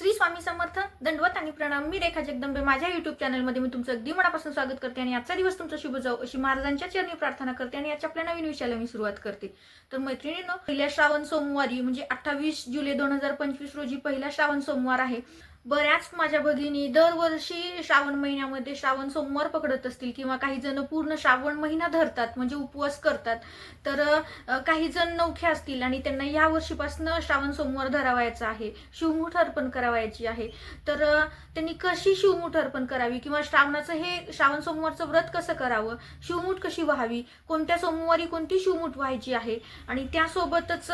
श्री स्वामी समर्थ दंडवत आणि प्रणाम. मी रेखा जगदंबे. माझ्या युट्यूब चॅनलमध्ये मी तुमचं अगदी मनापासून स्वागत करते आणि आजचा दिवस तुमचा शुभ जाऊ अशी महाराजांच्या चरणी प्रार्थना करते आणि याच्या आपल्या नवीन विषयाला मी सुरुवात करते. तर मैत्रिणींनो पहिल्या श्रावण सोमवारी म्हणजे अठ्ठावीस जुलै दोन हजार पंचवीस रोजी पहिला श्रावण सोमवार आहे. बऱ्याच माझ्या भगिनी दरवर्षी श्रावण महिन्यामध्ये श्रावण सोमवार पकडत असतील किंवा काही जण पूर्ण श्रावण महिना धरतात म्हणजे उपवास करतात. तर काही जण नौखे असतील आणि त्यांना या वर्षीपासून श्रावण सोमवार धरावायचा आहे शिवमुठ अर्पण करावायची आहे. तर त्यांनी कशी शिवमुठ अर्पण करावी किंवा श्रावणाचं हे श्रावण सोमवारचं व्रत कसं करावं शिवमुठ कशी व्हावी कोणत्या सोमवारी कोणती शिवमुठ व्हायची आहे आणि त्यासोबतच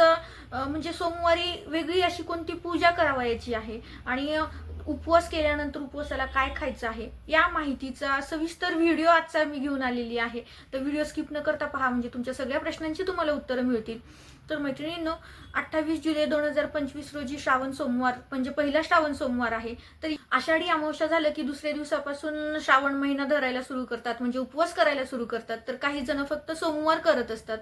म्हणजे सोमवारी वेगळी अशी कोणती पूजा करावायची आहे आणि उपवास केल्यानंतर उपवासाला काय खायचं आहे या माहितीचा सविस्तर व्हिडिओ आजचा मी घेऊन आलेली आहे. तर व्हिडिओ स्किप न करता पहा म्हणजे तुमच्या सगळ्या प्रश्नांची तुम्हाला उत्तरं मिळतील. तर मैत्रिणींनो अठ्ठावीस जुलै दोन हजार पंचवीस रोजी श्रावण सोमवार म्हणजे पहिला श्रावण सोमवार आहे. तर आषाढी अमावस्या झालं की दुसऱ्या दिवसापासून श्रावण महिना धरायला सुरू करतात म्हणजे उपवास करायला सुरू करतात. तर काही जण फक्त सोमवार करत असतात.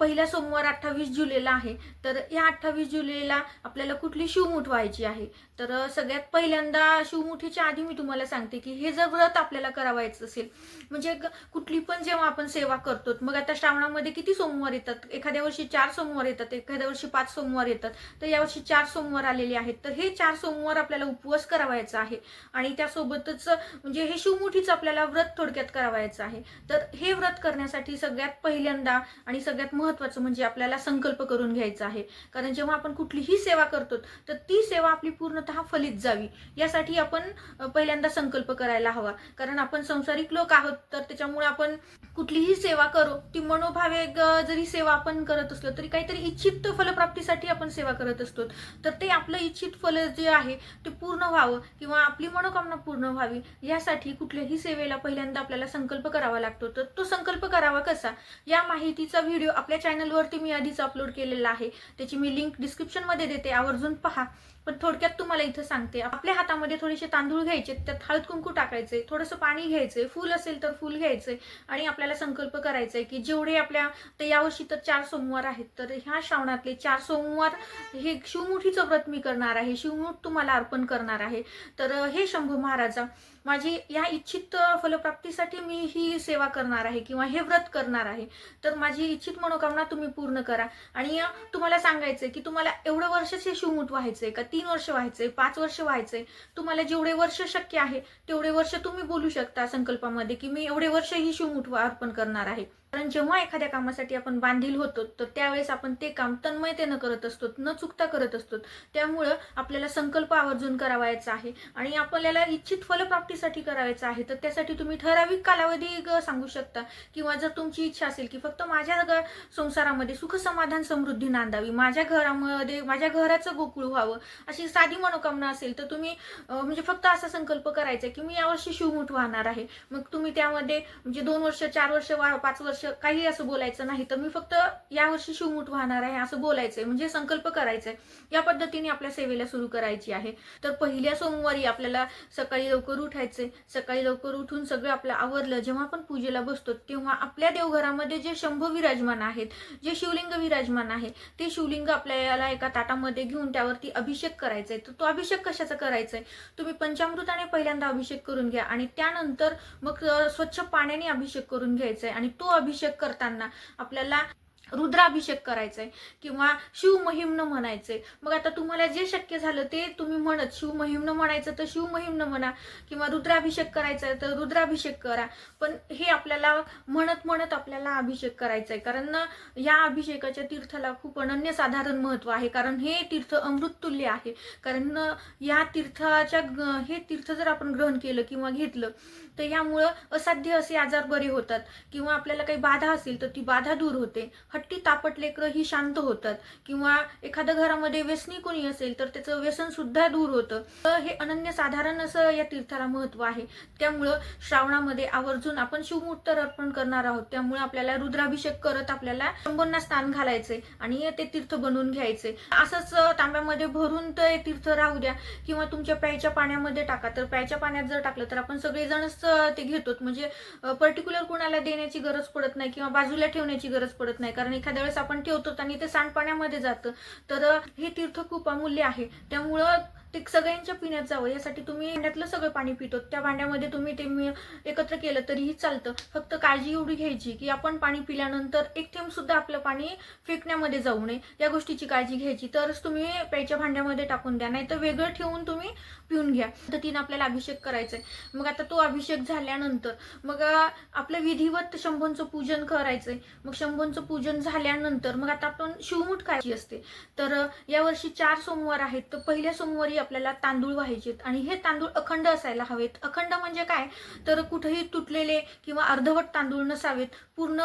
पहिला सोमवार अठ्ठावीस जुलैला आहे. तर या अठ्ठावीस जुलैला आपल्याला कुठली शिवमुठ व्हायची आहे? तर सगळ्यात पहिल्यांदा शिवमुठीच्या आधी मी तुम्हाला सांगते की हे जर व्रत आपल्याला करावायचं असेल म्हणजे कुठली पण जेव्हा आपण सेवा करतो मग आता श्रावणामध्ये किती सोमवार येतात? एखाद्या वर्षी चार सोमवार सोमवार येतात एखाद्या वर्षी पाच सोमवार येतात तर यावर्षी चार सोमवार आलेले आहेत. तर हे चार सोमवार आपल्याला उपवास करावायचा आहे आणि त्यासोबतच म्हणजे हे शिवमुठीच आपल्याला व्रत थोडक्यात करावायचं आहे. तर हे व्रत करण्यासाठी सगळ्यात पहिल्यांदा आणि सगळ्यात महत्वाचं म्हणजे आपल्याला संकल्प करून घ्यायचा आहे. कारण जेव्हा आपण कुठलीही सेवा करतो तर ती सेवा आपली पूर्णतः फलित जावी. यासाठी आपण पहिल्यांदा संकल्प करायला हवा. कारण आपण संसारिक लोक आहोत तर त्याच्यामुळे आपण कुठलीही सेवा करू ती मनोभावे जरी सेवा आपण करत असलो तरी काही काहीतरी इच्छित फलप्राप्तीसाठी आपण सेवा करत असतो. तर ते आपलं इच्छित फल जे आहे ते पूर्ण व्हावं किंवा आपली मनोकामना पूर्ण व्हावी यासाठी कुठल्याही सेवेला पहिल्यांदा आपल्याला संकल्प करावा लागतो. तर तो संकल्प करावा कसा? या माहितीचा व्हिडिओ आपल्या चॅनलवरती मी आधीच अपलोड केलेला आहे. त्याची मी लिंक डिस्क्रिप्शनमध्ये देते. आवर्जून पहा. पण थोडक्यात तुम्हाला इथं सांगते. आपल्या हातामध्ये थोडेसे तांदूळ घ्यायचे त्यात हळद कुंकू टाकायचे थोडंसं पाणी घ्यायचे फूल असेल तर फूल घ्यायचे आणि आपल्याला संकल्प करायचा आहे की जेवढे आपल्या तर यावर्षी तर चार सोमवार आहेत तर ह्या श्रावणातले चार सोमवार हे शिवमुठीचं व्रत मी करणार आहे शिवमुठ तुम्हाला अर्पण करणार आहे. तर हे शंभू महाराजा माझी या इच्छित फलप्राप्तीसाठी मी ही सेवा करणार आहे किंवा हे व्रत करणार आहे. तर माझी इच्छित मनोकामना तुम्ही पूर्ण करा. आणि तुम्हाला सांगायचंय की तुम्हाला एवढं वर्षच हे शिवमुठ व्हायचंय का? तीन वर्ष व्हायचंय पाच वर्ष व्हायचंय. तुम्हाला जेवढे वर्ष शक्य आहे तेवढे वर्ष तुम्ही बोलू शकता संकल्पामध्ये की मी एवढे वर्ष ही शिवमुठ अर्पण करणार आहे. कारण जेव्हा एखाद्या कामासाठी आपण बांधील होतो तर त्यावेळेस आपण ते काम तन्मयतेनं करत असतो न चुकता करत असतो. त्यामुळं आपल्याला संकल्प आवर्जून करावायचा आहे आणि आपल्याला इच्छित फलप्राप्तीसाठी करावायचं आहे. तर त्यासाठी तुम्ही ठराविक कालावधी सांगू शकता. किंवा जर तुमची इच्छा असेल की फक्त माझ्या ग- संसारामध्ये सुख समाधान समृद्धी नांदावी माझ्या घरामध्ये माझ्या घराचं गोकुळ व्हावं अशी साधी मनोकामना असेल तर तुम्ही म्हणजे फक्त असा संकल्प करायचा की मी यावर्षी शिवमुठ वाहणार आहे. मग तुम्ही त्यामध्ये म्हणजे दोन वर्ष चार वर्ष वा पाच वर्ष काही असं बोलायचं नाही. तर मी फक्त यावर्षी शिवमूठ वाहणार आहे असं बोलायचंय. म्हणजे संकल्प करायचाय. या पद्धतीने आपल्या सेवेला सुरू करायची आहे. तर पहिल्या सोमवारी आपल्याला सकाळी लवकर उठायचे सकाळी लवकर उठून सगळं आपलं आवरलं. जेव्हा आपण पूजेला बसतो तेव्हा आपल्या देवघरामध्ये जे शंभू विराजमान आहेत जे शिवलिंग विराजमान आहे ते शिवलिंग आपल्याला एका ताटामध्ये घेऊन त्यावरती अभिषेक करायचा आहे तर तो अभिषेक कशाचा करायचा आहे तुम्ही पंचामृताने पहिल्यांदा अभिषेक करून घ्या आणि त्यानंतर मग स्वच्छ पाण्याने अभिषेक करून घ्यायचा आहे आणि तो अभिषेक करताना आपल्याला रुद्राभिषेक करायचा आहे किंवा शिवमहिमनं म्हणायचंय. मग आता तुम्हाला जे शक्य झालं ते तुम्ही म्हणत शिवमहिम्न म्हणायचं तर शिवमहिम्न म्हणा किंवा रुद्राभिषेक करायचा आहे तर रुद्राभिषेक करा. पण हे आपल्याला म्हणत म्हणत आपल्याला अभिषेक करायचा आहे कारण या अभिषेकाच्या तीर्थाला खूप अनन्यसाधारण महत्त्व आहे. कारण हे तीर्थ अमृततुल्य आहे. कारण या तीर्थाच्या हे तीर्थ जर आपण ग्रहण केलं किंवा घेतलं तर यामुळं असाध्य असे आजार बरे होतात. किंवा आपल्याला काही बाधा असेल तर ती बाधा दूर होते. हट्टी तापट लेकरं ही शांत होतात. किंवा एखाद्या घरामध्ये व्यसनी कोणी असेल तर त्याचं व्यसन सुद्धा दूर होतं. तर हे अनन्यसाधारण असं या तीर्थाला महत्त्व आहे. त्यामुळं श्रावणामध्ये आवर्जून आपण शिवमूर्त अर्पण करणार आहोत. त्यामुळे आपल्याला रुद्राभिषेक करत आपल्याला शंभरना स्नान घालायचे आणि ते तीर्थ बनवून घ्यायचे असंच तांब्यामध्ये भरून ते तीर्थ राहू द्या किंवा तुमच्या प्यायच्या पाण्यामध्ये टाका. तर प्यायच्या पाण्यात जर टाकलं तर आपण सगळेजणच ते घेतो म्हणजे पर्टिक्युलर कुणाला देण्याची गरज पडत नाही किंवा बाजूला ठेवण्याची गरज पडत नाही. कारण एखाद्या वेळेस आपण ठेवतो आणि ते सांडपाण्यामध्ये जातं. तर हे तीर्थ खूप अमूल्य आहे. त्यामुळं ते सगळ्यांच्या पिण्यात जावं. यासाठी तुम्ही भांड्यातलं सगळं पाणी पितो. त्या भांड्यामध्ये तुम्ही ते मी- एकत्र केलं तरीही चालतं. फक्त काळजी एवढी घ्यायची की आपण पाणी पिल्यानंतर एक थेंब सुद्धा आपलं पाणी फेकण्यामध्ये जाऊ नये. या गोष्टीची काळजी घ्यायची. तरच तुम्ही प्यायच्या भांड्यामध्ये टाकून द्या. नाही तर वेगळं ठेवून तुम्ही पिऊन घ्या. पद्धतीनं आपल्याला अभिषेक करायचा आहे मग आता तो अभिषेक झाल्यानंतर मग आपलं विधिवत शंभूंचं पूजन करायचंय. मग शंभूंचं पूजन झाल्यानंतर मग आता आपण शिवमूठ खायची असते. तर यावर्षी चार सोमवार आहेत. तर पहिल्या सोमवारी आपल्याला तांदूळ व्हायचेत आणि हे तांदूळ अखंड असायला हवेत. अखंड म्हणजे काय? तर कुठेही तुटलेले किंवा अर्धवट तांदूळ नसावेत. पूर्ण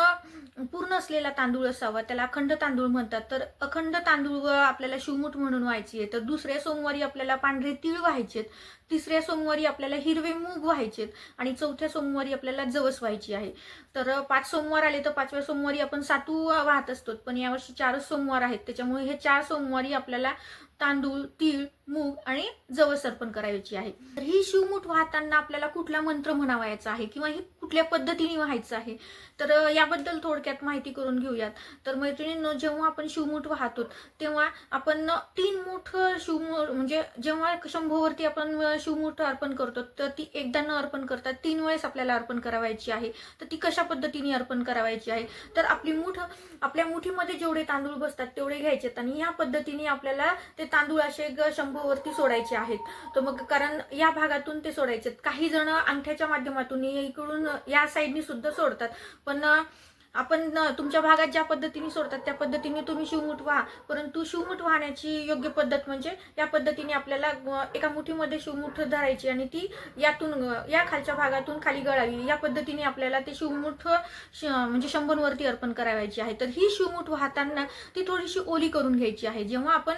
पूर्ण असलेला तांदूळ असावा. त्याला अखंड तांदूळ म्हणतात. तर अखंड तांदूळ आपल्याला शिवमूठ म्हणून व्हायची. आहे तर दुसऱ्या सोमवारी आपल्याला पांढरे तीळ व्हायचेत. तिसऱ्या सोमवारी आपल्याला हिरवे मूग व्हायचेत. आणि चौथ्या सोमवारी आपल्याला जवस व्हायची आहे. तर पाच सोमवार आले तर पाचव्या सोमवारी आपण सातू वाहत असतो. पण यावर्षी चारच सोमवार आहेत. त्याच्यामुळे हे चार सोमवारी आपल्याला तांदूळ तीळ मूग आणि जवस अर्पण करायची आहे. तर ही शिवमूठ वाहताना आपल्याला कुठला मंत्र म्हणावायचा आहे किंवा हे कुठल्या पद्धतीने व्हायचं आहे? तर याबद्दल थोडक्यात माहिती करून घेऊयात. तर मैत्रिणींनो जेव्हा आपण शिवमुठ वाहतो तेव्हा आपण तीन मूठ शिवमूठ म्हणजे जेव्हा शंभूवरती आपण शिवमूठ शिवमुठ अर्पण करतो तर ती एकदा न अर्पण करता तीन वेळेस आपल्याला अर्पण करावायची आहे. तर ती कशा पद्धतीने अर्पण करावायची आहे? तर आपली मूठ आपल्या मुठीमध्ये जेवढे तांदूळ बसतात तेवढे घ्यायचेत आणि ह्या पद्धतीने आपल्याला ते तांदूळ असे शंभूवरती सोडायचे आहेत. तर मग कारण या भागातून ते सोडायचे काही जण अंगठ्याच्या माध्यमातून इकडून या साईडनी सुद्धा सोडतात. पण आपण तुमच्या भागात ज्या पद्धतीने सोडतात त्या पद्धतीने तुम्ही शिवमुठ व्हा. परंतु शिवमुठ वाहण्याची योग्य पद्धत म्हणजे या पद्धतीने आपल्याला एका मुठीमध्ये शिवमुठ धरायची आणि ती यातून या खालच्या भागातून खाली गळावी. या पद्धतीने आपल्याला ते शिवमुठ श- म्हणजे शंभरवरती अर्पण करावायची आहे. तर ही शिवमुठ वाहताना ती थोडीशी ओली करून घ्यायची आहे. जेव्हा आपण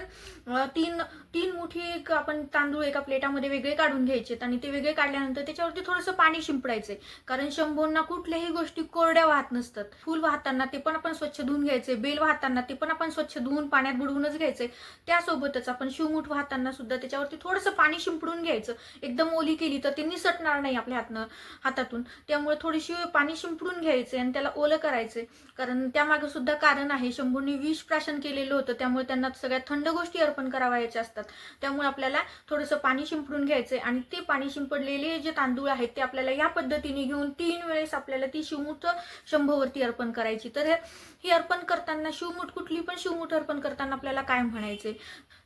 तीन तीन मुठी एक आपण तांदूळ एका प्लेटामध्ये वेगळे काढून घ्यायचेत आणि ते वेगळे काढल्यानंतर त्याच्यावरती थोडंसं पाणी शिंपडायचंय. कारण शंभूंना कुठल्याही गोष्टी कोरड्या वाहत नसतात. फूल वाहताना ते पण आपण स्वच्छ धुवून घ्यायचे बेल वाहताना ते पण आपण स्वच्छ धुवून पाण्यात बुडवूनच घ्यायचे. त्यासोबतच आपण शिवमूठ वाहताना सुद्धा त्याच्यावरती थोडंसं पाणी शिंपडून घ्यायचं. एकदम ओली केली तर ते निसटणार नाही आपल्या हातनं हातातून. त्यामुळे थोडीशी पाणी शिंपडून घ्यायचे आणि त्याला ओलं करायचे. कारण त्यामागे सुद्धा कारण आहे शंभूंनी विष प्राशन केलेलं होतं. त्यामुळे त्यांना सगळ्या थंड गोष्टी अर्पण करावायच्या असतात. त्यामुळे आपल्याला थोडंसं पाणी शिंपडून घ्यायचंय आणि ते पाणी शिंपडलेले जे तांदूळ आहेत ते आपल्याला या पद्धतीने घेऊन तीन वेळेस आपल्याला ती शिवमूठ शंभूवरती अर्पण अर्पण करायची. तर हे- ही अर्पण करताना शिवमुठ कुठली पण शिवमुठ अर्पण करताना आपल्याला काय म्हणायचे?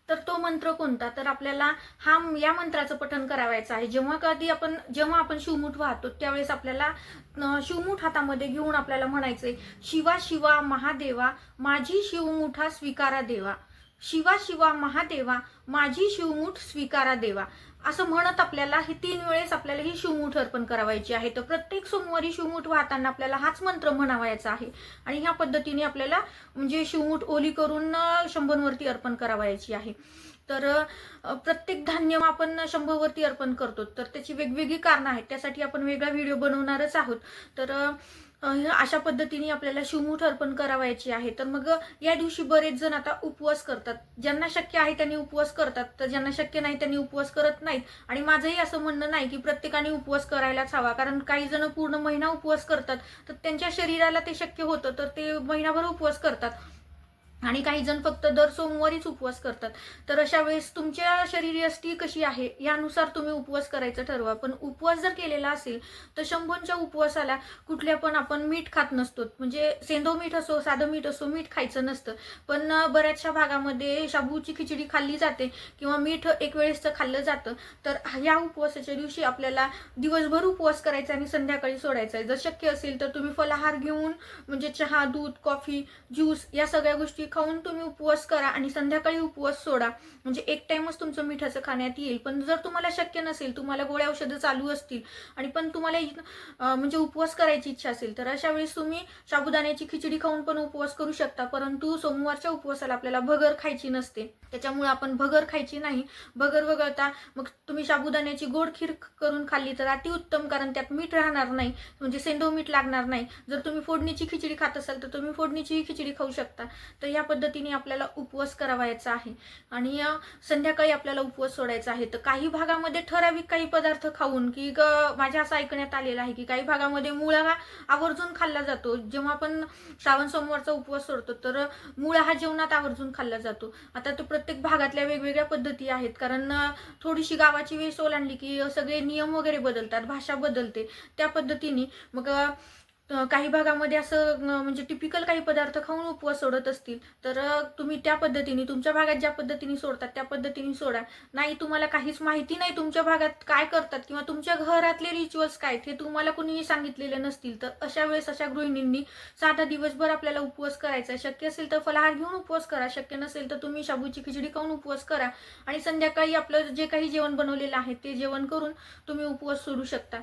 तर तो मंत्र कोणता? तर आपल्याला हा या मंत्राचं पठण करावायचं आहे. जेव्हा कधी आपण जेव्हा आपण शिवमुठ वाहतो त्यावेळेस आपल्याला शिवमूठ शिवमुठ हातामध्ये घेऊन आपल्याला म्हणायचंय शिवा शिवा महादेवा माझी शिवमुठा स्वीकारा देवा. शिवा शिवा महादेवा माझी शिवमुठ स्वीकारा देवा. असं म्हणत आपल्याला हे तीन वेळेस आपल्याला ही शिवमुठ अर्पण करावायची आहे. तर प्रत्येक सोमवारी शिवमुठ वाहताना आपल्याला हाच मंत्र म्हणावायचा आहे. आणि ह्या पद्धतीने आपल्याला म्हणजे शिवमुठ ओली करून शंभरवरती अर्पण करावायची आहे. तर प्रत्येक धान्य आपण शंभरवरती अर्पण करतो. तर त्याची वेगवेगळी कारणं आहेत. त्यासाठी आपण वेगळा व्हिडिओ बनवणारच आहोत. तर अशा पद्धतीने आपल्याला शिवमूठ अर्पण करावायची आहे. तर मग या दिवशी बरेच जण आता उपवास करतात. ज्यांना शक्य आहे त्यांनी उपवास करतात. तर ज्यांना शक्य नाही त्यांनी उपवास करत नाहीत. आणि माझंही असं म्हणणं नाही की प्रत्येकाने उपवास करायलाच हवा. कारण काही जण पूर्ण महिना उपवास करतात. तर त्यांच्या शरीराला ते शक्य होतं. तर ते महिनाभर उपवास करतात. आणि काही जण फक्त दर सोमवारीच उपवास करतात. तर अशा वेळेस तुमच्या शरीरयष्टी कशी आहे यानुसार तुम्ही उपवास करायचं ठरवा. पण उपवास जर केलेला असेल तर शंभूंच्या उपवासाला कुठल्या पण आपण मीठ खात नसतो. म्हणजे सेंदो मीठ असो साधं मीठ असो मीठ खायचं नसतं. पण बऱ्याचशा भागामध्ये शाबूची खिचडी खाल्ली जाते किंवा मीठ एक वेळेसचं खाल्लं जातं. तर या उपवासाच्या दिवशी आपल्याला दिवसभर उपवास करायचा आणि संध्याकाळी सोडायचा आहे. जर शक्य असेल तर तुम्ही फलाहार घेऊन म्हणजे चहा दूध कॉफी ज्यूस या सगळ्या गोष्टी खाऊन तुम्ही उपवास करा आणि संध्याकाळी उपवास सोडा. म्हणजे एक टाइमच तुमचं मिठाचं खाण्यात येईल. पण जर तुम्हाला शक्य नसेल तुम्हाला गोळ्या औषधं चालू असतील आणि पण तुम्हाला म्हणजे उपवास करायची इच्छा असेल तर अशा वेळेस तुम्ही साबुदाण्याची खिचडी खाऊन पण उपवास करू शकता. परंतु सोमवारच्या उपवासाला आपल्याला भगर खायची नसते. त्याच्यामुळे आपण भगर खायची नाही. भगर वगळता मग तुम्ही साबुदाण्याची गोड खीर करून खाल्ली तर अतिउत्तम कारण त्यात मीठ राहणार नाही. म्हणजे सेंधव मीठ लागणार नाही. जर तुम्ही फोडणीची खिचडी खात असाल तर तुम्ही फोडणीची खिचडी खाऊ शकता. तर या पद्धतीने आपल्याला उपवास करावायचा आहे. आणि संध्याकाळी आपल्याला उपवास सोडायचा आहे. तर काही भागामध्ये ठराविक काही पदार्थ खाऊन की ग- माझ्या असं ऐकण्यात आलेलं आहे की काही भागामध्ये मुळा हा आवर्जून खाल्ला जातो. जेव्हा आपण श्रावण सोमवारचा उपवास सोडतो तर मुळा हा जेवणात आवर्जून खाल्ला जातो. आता तो प्रत्येक भागातल्या वेगवेगळ्या पद्धती आहेत. कारण थोडीशी गावाची वेळ सोलांडली की सगळे नियम वगैरे बदलतात भाषा बदलते. त्या पद्धतीने मग काही भागामध्ये असं म्हणजे टिपिकल काही पदार्थ खाऊन उपवास सोडत असतील तर तुम्ही त्या पद्धतीने तुमच्या भागात ज्या पद्धतीने सोडतात त्या पद्धतीने सोडा. नाही तुम्हाला काहीच माहिती नाही तुमच्या भागात काय करतात किंवा तुमच्या घरातले रिच्युअल्स काय आहेत हे तुम्हाला कुणीही सांगितलेले नसतील तर अशा वेळेस अशा गृहिणींनी साधा दिवसभर आपल्याला उपवास करायचा. आहे शक्य असेल तर फलाहार घेऊन उपवास करा शक्य नसेल तर तुम्ही शाबूची खिचडी खाऊन उपवास करा आणि संध्याकाळी आपलं जे काही जेवण बनवलेलं आहे ते जेवण करून तुम्ही उपवास सोडू शकता.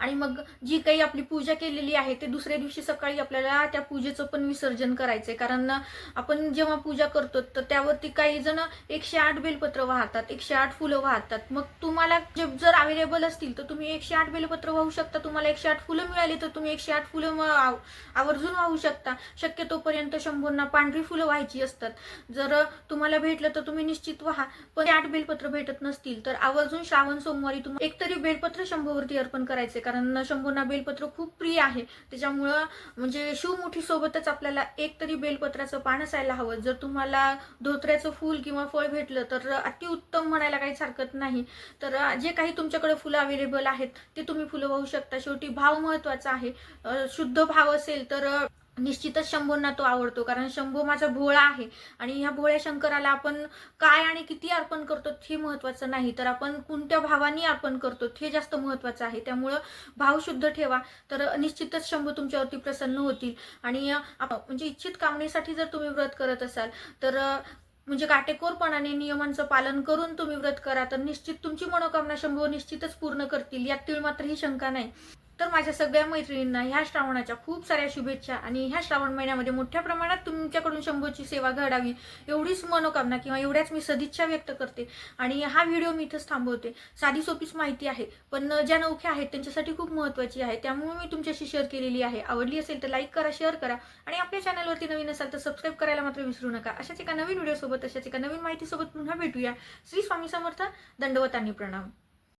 आणि मग जी काही आपली पूजा केलेली आहे ते दुसऱ्या दिवशी सकाळी आपल्याला त्या पूजेचं पण विसर्जन करायचंय. कारण आपण जेव्हा पूजा करतो तर त्यावरती काही जण एकशे आठ बेलपत्र वाहतात एकशे आठ फुलं वाहतात. मग तुम्हाला जे जर अवेलेबल असतील तर तुम्ही एकशे आठ बेलपत्र वाहू शकता. तुम्हाला एकशे आठ फुलं मिळाली तर तुम्ही एकशे आठ फुलं आव- आवर्जून वाहू शकता. शक्यतोपर्यंत शंभूंना पांढरी फुलं व्हायची असतात. जर तुम्हाला भेटलं तर तुम्ही निश्चित व्हा. पण आठ बेलपत्र भेटत नसतील तर आवर्जून श्रावण सोमवारी तुम्ही एकतरी बेलपत्र शंभूवरती अर्पण करायचे कारण शंभूंना बेलपत्र खूप प्रिय आहे. त्याच्यामुळं म्हणजे शिवमुठी सोबतच आपल्याला एक तरी बेलपत्राचं पान असायला हवं. जर तुम्हाला धोत्र्याचं फूल किंवा फळ भेटलं तर अतिउत्तम म्हणायला काहीच हरकत नाही. तर जे काही तुमच्याकडे फुलं अवेलेबल आहेत ते तुम्ही फुलं वाहू शकता. शेवटी भाव महत्त्वाचा आहे. शुद्ध भाव असेल तर निश्चितच शंभूंना तो आवडतो कारण शंभू माझा भोळा आहे आणि ह्या भोळ्या शंकराला आपण काय आणि किती अर्पण करतो हे महत्वाचं नाही. तर आपण कोणत्या भावानी अर्पण करतो हे जास्त महत्वाचं आहे. त्यामुळं भाव शुद्ध ठेवा. तर निश्चितच शंभू तुमच्यावरती प्रसन्न होतील. आणि म्हणजे इच्छित कामणीसाठी जर तुम्ही व्रत करत असाल तर म्हणजे काटेकोरपणाने नियमांचं पालन करून तुम्ही व्रत करा. तर निश्चित तुमची मनोकामना शंभू निश्चितच पूर्ण करतील. यात तीळ मात्र ही शंका नाही. तर माझ्या सगळ्या मैत्रिणींना ह्या श्रावणाच्या खूप साऱ्या शुभेच्छा आणि ह्या श्रावण महिन्यामध्ये मोठ्या प्रमाणात तुमच्याकडून शंभूची सेवा घडावी एवढीच मनोकामना किंवा एवढ्याच मी सदिच्छा व्यक्त करते. आणि हा व्हिडिओ मी इथंच थांबवते. साधी सोपीच माहिती आहे पण ज्या नौख्या आहेत त्यांच्यासाठी खूप महत्त्वाची आहे. त्यामुळे मी तुमच्याशी शेअर केलेली आहे. आवडली असेल तर लाईक करा शेअर करा आणि आपल्या चॅनलवरती नवीन असाल तर सबस्क्राईब करायला मात्र विसरू नका. अशाच एका नवीन व्हिडिओसोबत अशाच एका नवीन माहितीसोबत पुन्हा भेटूया. श्री स्वामी समर्थ दंडवतांनी प्रणाम.